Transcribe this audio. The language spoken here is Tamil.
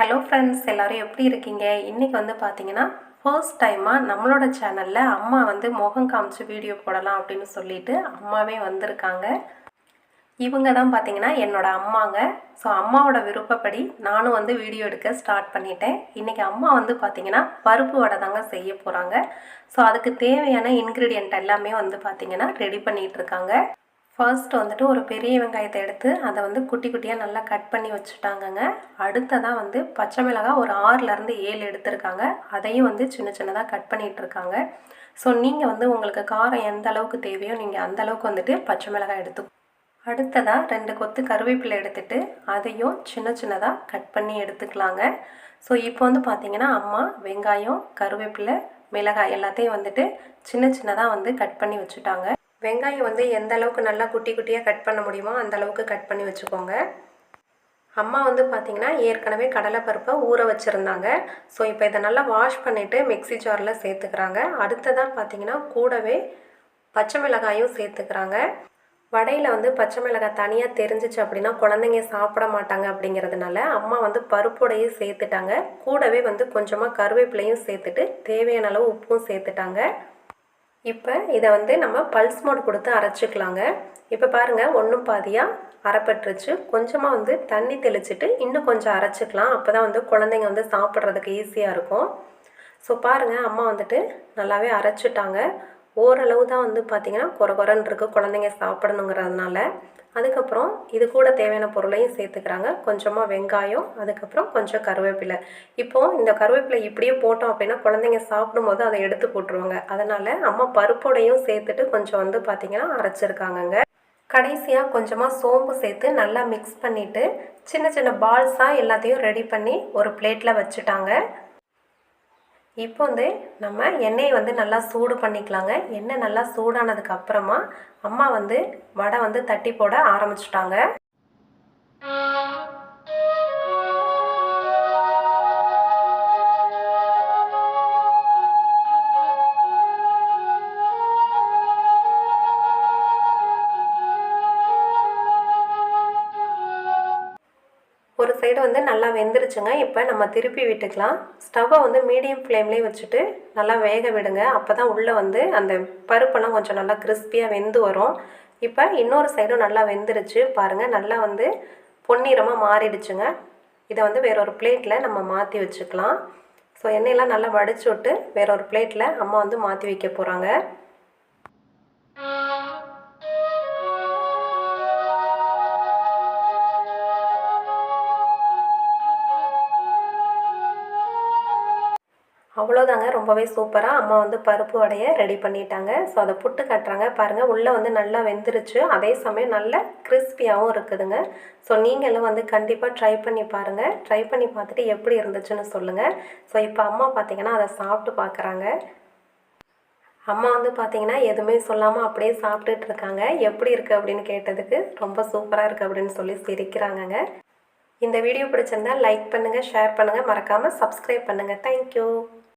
ஹலோ ஃப்ரெண்ட்ஸ் எல்லோரும் எப்படி இருக்கீங்க? இன்றைக்கி வந்து பார்த்தீங்கன்னா ஃபர்ஸ்ட் டைமாக நம்மளோட சேனலில் அம்மா வந்து முகம் காமிச்சு வீடியோ போடலாம் அப்படின்னு சொல்லிட்டு அம்மாவே வந்திருக்காங்க. இவங்க தான் பார்த்தீங்கன்னா என்னோடய அம்மாங்க. ஸோ அம்மாவோட விருப்பப்படி நானும் வந்து வீடியோ எடுக்க ஸ்டார்ட் பண்ணிட்டேன். இன்றைக்கி அம்மா வந்து பார்த்தீங்கன்னா பருப்பு வடை தாங்க செய்ய போகிறாங்க ஸோ அதுக்கு தேவையான இன்க்ரீடியன்ட் எல்லாமே வந்து பார்த்தீங்கன்னா ரெடி பண்ணிகிட்டு இருக்காங்க. ஃபர்ஸ்ட் வந்துட்டு ஒரு பெரிய வெங்காயத்தை எடுத்து அதை வந்து குட்டி குட்டியாக நல்லா கட் பண்ணி வச்சுட்டாங்கங்க. அடுத்ததாக வந்து பச்சை மிளகாய் ஒரு ஆறுலேருந்து ஏழு எடுத்திருக்காங்க. அதையும் வந்து சின்ன சின்னதாக கட் பண்ணிகிட்டு இருக்காங்க. ஸோ நீங்கள் வந்து உங்களுக்கு காரம் எந்த அளவுக்கு தேவையோ நீங்கள் அந்த அளவுக்கு வந்துட்டு பச்சை மிளகாய் எடுத்து அடுத்ததாக ரெண்டு கொத்து கருவேப்பிலை எடுத்துட்டு அதையும் சின்ன சின்னதாக கட் பண்ணி எடுத்துக்கலாங்க. ஸோ இப்போ வந்து பார்த்திங்கன்னா அம்மா வெங்காயம் கருவேப்பிலை மிளகாய் எல்லாத்தையும் வந்துட்டு சின்ன சின்னதாக வந்து கட் பண்ணி வச்சுட்டாங்க. வெங்காயம் வந்து எந்த அளவுக்கு நல்லா குட்டி குட்டியாக கட் பண்ண முடியுமோ அந்த அளவுக்கு கட் பண்ணி வச்சுக்கோங்க. அம்மா வந்து பார்த்திங்கன்னா ஏற்கனவே கடலைப்பருப்பை ஊற வச்சுருந்தாங்க. ஸோ இப்போ இதை நல்லா வாஷ் பண்ணிவிட்டு மிக்ஸி ஜாரில் சேர்த்துக்கிறாங்க. அடுத்ததான் பார்த்திங்கன்னா கூடவே பச்சை மிளகாயும் சேர்த்துக்கிறாங்க. வடையில் வந்து பச்சை மிளகாய் தனியாக தெரிஞ்சிச்சு அப்படின்னா குழந்தைங்க சாப்பிட மாட்டாங்க அப்படிங்கிறதுனால அம்மா வந்து பருப்போடையும் சேர்த்துட்டாங்க. கூடவே வந்து கொஞ்சமாக கருவேப்பிலையும் சேர்த்துட்டு தேவையான அளவு உப்பும் சேர்த்துட்டாங்க. இப்போ இதை வந்து நம்ம பல்ஸ் மோடு கொடுத்து அரைச்சிக்கலாங்க. இப்போ பாருங்கள் ஒன்றும் பாதியாக அரைப்பட்டுருச்சு. கொஞ்சமாக வந்து தண்ணி தெளிச்சுட்டு இன்னும் கொஞ்சம் அரைச்சிக்கலாம். அப்போ தான் வந்து குழந்தைங்க வந்து சாப்பிட்றதுக்கு ஈஸியாக இருக்கும். ஸோ பாருங்கள் அம்மா வந்துட்டு நல்லாவே அரைச்சிட்டாங்க. ஓரளவு தான் வந்து பார்த்திங்கன்னா குறை குறைன்னு இருக்குது குழந்தைங்க சாப்பிடணுங்கிறதுனால. அதுக்கப்புறம் இது கூட தேவையான பொருளையும் சேர்த்துக்கிறாங்க. கொஞ்சமாக வெங்காயம் அதுக்கப்புறம் கொஞ்சம் கருவேப்பிலை. இப்போது இந்த கருவேப்பிலை இப்படியே போட்டோம் அப்படின்னா குழந்தைங்க சாப்பிடும் போது அதை எடுத்து போட்டுருவாங்க. அதனால் அம்மா பருப்போடையும் சேர்த்துட்டு கொஞ்சம் வந்து பார்த்திங்கன்னா அரைச்சிருக்காங்கங்க. கடைசியாக கொஞ்சமாக சோம்பு சேர்த்து நல்லா மிக்ஸ் பண்ணிவிட்டு சின்ன சின்ன பால்ஸாக எல்லாத்தையும் ரெடி பண்ணி ஒரு பிளேட்டில் வச்சுட்டாங்க. இப்போ வந்து நம்ம எண்ணெயை வந்து நல்லா சூடு பண்ணிக்கலாங்க. எண்ணெய் நல்லா சூடானதுக்கு அப்புறமா அம்மா வந்து வடை வந்து தட்டி போட ஆரம்பிச்சிட்டாங்க. சைடு வந்து நல்லா வெந்துருச்சுங்க. இப்போ நம்ம திருப்பி விட்டுக்கலாம். ஸ்டவ்வை வந்து மீடியம் ஃப்ளேம்லேயே வச்சுட்டு நல்லா வேக விடுங்க. அப்போ தான் உள்ளே வந்து அந்த பருப்பெல்லாம் கொஞ்சம் நல்லா கிறிஸ்பியாக வெந்து வரும். இப்போ இன்னொரு சைடும் நல்லா வெந்துருச்சு. பாருங்கள் நல்லா வந்து பொன்னிறமாக மாறிடுச்சுங்க. இதை வந்து வேற ஒரு பிளேட்டில் நம்ம மாற்றி வச்சுக்கலாம். ஸோ எண்ணெயெல்லாம் நல்லா வடிச்சு விட்டு வேற ஒரு பிளேட்டில் அம்மா வந்து மாற்றி வைக்க போகிறாங்க அவ்வளோதாங்க ரொம்பவே சூப்பராக அம்மா வந்து பருப்பு வடையை ரெடி பண்ணிட்டாங்க. ஸோ அதை புட்டு கட்டுறாங்க. பாருங்கள் உள்ளே வந்து நல்லா வெந்துருச்சு. அதே சமயம் நல்ல கிறிஸ்பியாகவும் இருக்குதுங்க. ஸோ நீங்களும் வந்து கண்டிப்பாக ட்ரை பண்ணி பாருங்கள் ட்ரை பண்ணி பார்த்துட்டு எப்படி இருந்துச்சுன்னு சொல்லுங்கள் ஸோ இப்போ அம்மா பார்த்தீங்கன்னா அதை சாப்பிட்டு பார்க்குறாங்க அம்மா வந்து பார்த்தீங்கன்னா எதுவுமே சொல்லாமல் அப்படியே சாப்பிட்டுட்டு இருக்காங்க. எப்படி இருக்குது அப்படின்னு கேட்டதுக்கு ரொம்ப சூப்பராக இருக்குது அப்படின்னு சொல்லி சிரிக்கிறாங்கங்க. இந்த வீடியோ பிடிச்சிருந்தா லைக் பண்ணுங்கள் ஷேர் பண்ணுங்கள் மறக்காமல் சப்ஸ்கிரைப் பண்ணுங்கள் தேங்க்யூ